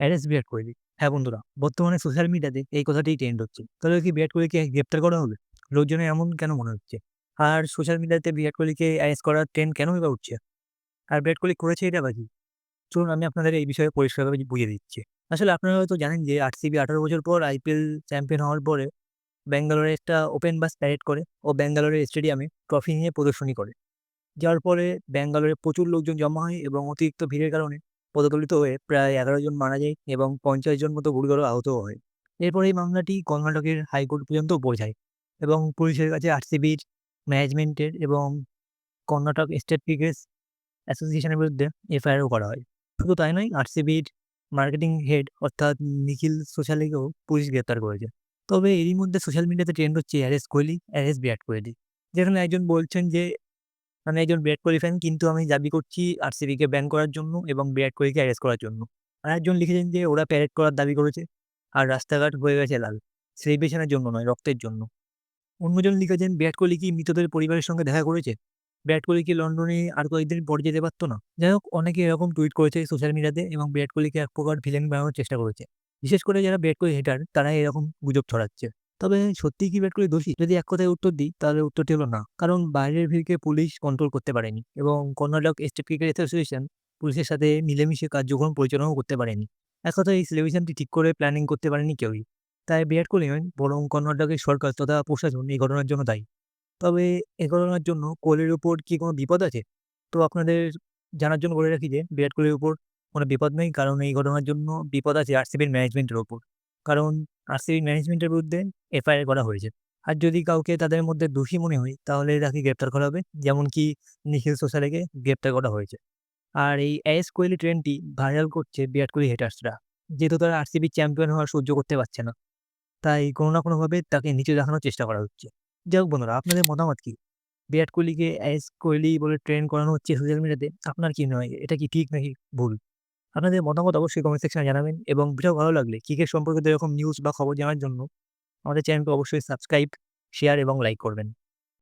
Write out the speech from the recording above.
Arrest Virat Kohli. হ্যাঁ বন্ধুরা, বর্তমানে সোশ্যাল মিডিয়াতে এই কথাটিই ট্রেন্ড হচ্ছে। তাহলে কি বিরাট কোহলিকে গ্রেপ্তার করা হবে? লোকজনের এমন কেন মনে হচ্ছে? আর সোশ্যাল মিডিয়াতে বিরাট কোহলিকে অ্যারেস্ট করার ট্রেন্ড কেন বা উঠছে? আর বিরাট কোহলি করেছে এটা বা কি? চলুন আমি আপনাদের এই বিষয়ে পরিষ্কারভাবে বুঝিয়ে দিচ্ছি। আসলে আপনারা হয়তো জানেন যে আরসিবি ১৮ বছর পর আইপিএল চ্যাম্পিয়ন হওয়ার পরে ব্যাঙ্গালোরে একটা ওপেন বাস প্যারেড করে ও ব্যাঙ্গালোরের স্টেডিয়ামে ট্রফি নিয়ে প্রদর্শনী করে। যার পরে ব্যাঙ্গালোরে প্রচুর লোকজন জমা হয় এবং অতিরিক্ত ভিড়ের কারণে পদদলিত হয়ে প্রায় ১১ জন মারা যায় এবং ৫০ জন মতো গুরুতর আহতও হয়। এরপর এই মামলাটি কর্ণাটকের হাইকোর্ট পর্যন্ত পৌঁছায় এবং পুলিশের কাছে আরসিবির ম্যানেজমেন্টের এবং কর্ণাটক স্টেট ক্রিকেট অ্যাসোসিয়েশনের বিরুদ্ধে এফআইআরও করা হয়। শুধু তাই নয় আরসিবির মার্কেটিং হেড অর্থাৎ নিখিল সোশালিকেও পুলিশ গ্রেপ্তার করেছে। তবে এরই মধ্যে সোশ্যাল মিডিয়াতে ট্রেন্ড হচ্ছে অ্যারেস্ট কোহলি, অ্যারেস্ট বিরাট কোহলি। যেখানে একজন বলছেন যে আমি একজন বিরাট কোহলি ফ্যান কিন্তু আমি দাবি করছি আরসিবিকে ব্যান করার জন্য এবং বিরাট কোহলিকে অ্যারেস্ট করার জন্য। আরেকজন লিখেছেন যে ওরা প্যারেড করার দাবি করেছে আর রাস্তাঘাট হয়ে গেছে লাল। সেলিব্রেশনের জন্য নয়, রক্তের জন্য। অন্যজন লিখেছেন বিরাট কোহলি কি মৃতদের পরিবারের সঙ্গে দেখা করেছে? বিরাট কোহলি কি লন্ডনে আর কয়েকদিন পরে যেতে পারতো না? যাই হোক অনেকে এরকম টুইট করেছে সোশ্যাল মিডিয়াতে এবং বিরাট কোহলিকে এক প্রকার ভিলেন বানানোর চেষ্টা করেছে। বিশেষ করে যারা বিরাট কোহলি হেটার তারা এরকম গুজব ছড়াচ্ছে। তবে সত্যিই কি বিরাট কোহলি দোষী? যদি এক কথায় উত্তর দিই, তাহলে উত্তরটি হলো না। কারণ বাইরের ভিড়কে পুলিশ কন্ট্রোল করতে পারেনি এবং কর্ণাটক স্টেট ক্রিকেট অ্যাসোসিয়েশন পুলিশের সাথে মিলেমিশে কার্যক্রম পরিচালনাও করতে পারেনি। এক কথায় এই সেলিব্রেশনটি ঠিক করে প্ল্যানিং করতে পারেনি কেউই। তাই বিরাট কোহলি নয়, বরং কর্ণাটকের সরকার তথা প্রশাসন এই ঘটনার জন্য দায়ী। তবে এ ঘটনার জন্য কোহলির উপর কি কোনো বিপদ আছে? তো আপনাদের জানার জন্য বলে রাখি যে বিরাট কোহলির উপর কোনো বিপদ নেই। কারণ এই ঘটনার জন্য বিপদ আছে আরসিবির ম্যানেজমেন্টের ওপর। কারণ আরসিবির ম্যানেজমেন্টের বিরুদ্ধে এফআইআর করা হয়েছে। আর যদি কাউকে তাদের মধ্যে দোষী মনে হয়, তাহলে তাকে গ্রেপ্তার করা হবে। যেমন কি নিখিল সোশালেকে গ্রেপ্তার করা হয়েছে। আর এই অ্যারেস্ট কোহলি ট্রেন্ডটি ভাইরাল করছে বিরাট কোহলি হেটার্সরা। যেহেতু তারা আরসিবির চ্যাম্পিয়ন হওয়ার সহ্য করতে পারছে না। তাই কোনো না কোনোভাবে তাকে নিচে দেখানোর চেষ্টা করা হচ্ছে। যাই হোক বন্ধুরা, আপনাদের মতামত কি? বিরাট কোহলিকে অ্যারেস্ট কোহলি বলে ট্রেন করানো হচ্ছে সোশ্যাল মিডিয়াতে। আপনার কি নয় এটা কি ঠিক নাকি ভুল? আপনাদের মতামত অবশ্যই কমেন্ট সেকশনে জানাবেন এবং ভিডিও ভালো লাগলে ক্রিকেট সম্পর্কিত এরকম নিউজ বা খবর জানার জন্য আমাদের চ্যানেলকে অবশ্যই সাবস্ক্রাইব, শেয়ার এবং লাইক করবেন।